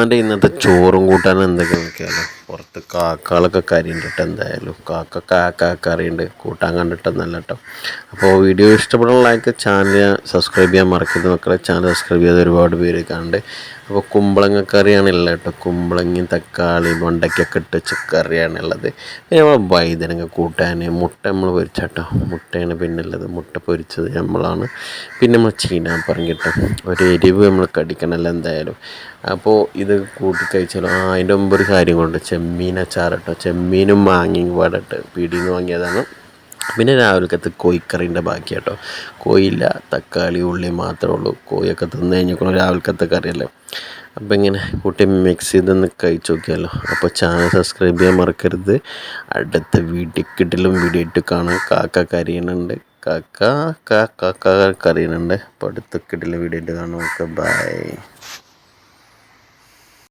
ഉമ്മാന്റെ ഇന്നത്തെ ചോറും കൂട്ടാനും എന്തൊക്കെ നോക്കിയാലോ? പുറത്ത് കാക്കകളൊക്കെ കരിയുണ്ടിട്ട് എന്തായാലും കാക്ക കാക്ക കറിയുണ്ട് കൂട്ടാൻ കണ്ടിട്ടൊന്നല്ല കേട്ടോ. അപ്പോൾ വീഡിയോ ഇഷ്ടപ്പെടുന്ന ലൈക്ക് ചാനൽ സബ്സ്ക്രൈബ് ചെയ്യാൻ മറക്കരുത് മക്കളെ. ചാനൽ സബ്സ്ക്രൈബ് ചെയ്ത് ഒരുപാട് പേര് കാണുന്നുണ്ട്. അപ്പോൾ കുമ്പളങ്ങ കറിയാണ് ഉള്ളത് കേട്ടോ. കുമ്പളങ്ങയും തക്കാളി വെണ്ടയ്ക്കൊക്കെ ഇട്ട് വെച്ച കറിയാണ് ഉള്ളത്. പിന്നെ നമ്മൾ വൈദ്യനങ്ങ കൂട്ടാൻ മുട്ട നമ്മൾ പൊരിച്ചാട്ടോ മുട്ടയാണ് പിന്നെ ഉള്ളത്. മുട്ട പൊരിച്ചത് നമ്മളാണ്. പിന്നെ നമ്മൾ ചീനാപ്പറം കിട്ടും. ഒരു എരിവ് നമ്മൾ കടിക്കണമല്ലോ എന്തായാലും. അപ്പോൾ ഇത് കൂട്ടി കഴിച്ചാലോ ആ അതിന്റെ മുമ്പ് ഒരു കാര്യം കൊണ്ട് ചെമ്മീൻ അച്ചാർ കേട്ടോ ചെമ്മീനും മാങ്ങയും പീടിയിൽ നിന്ന് വാങ്ങിയതാണ്. പിന്നെ രാവിലക്കത്ത് കോഴിക്കറീന്റെ ബാക്കി കേട്ടോ കോയില്ല തക്കാളി ഉള്ളി മാത്രമേ ഉള്ളൂ. കോഴിയൊക്കെ തിന്ന് കഴിഞ്ഞിരിക്കണം രാവിലക്കത്തെ കറിയല്ലേ. അപ്പോൾ ഇങ്ങനെ കൂട്ടി മിക്സ് ചെയ്തൊന്ന് കഴിച്ച് നോക്കിയാലോ. അപ്പോൾ ചാനൽ സബ്സ്ക്രൈബ് ചെയ്യാൻ മറക്കരുത്. അടുത്ത വീട്ടിൽ കിട്ടിലും വീഡിയോ ഇട്ട് കാണാം. കാക്ക കരിയണുണ്ട് കാക്ക കാക്ക കറിയണുണ്ട് അപ്പോൾ അടുത്ത കിട്ടിലും വീഡിയോ ഇട്ട് കാണാം. Okay bye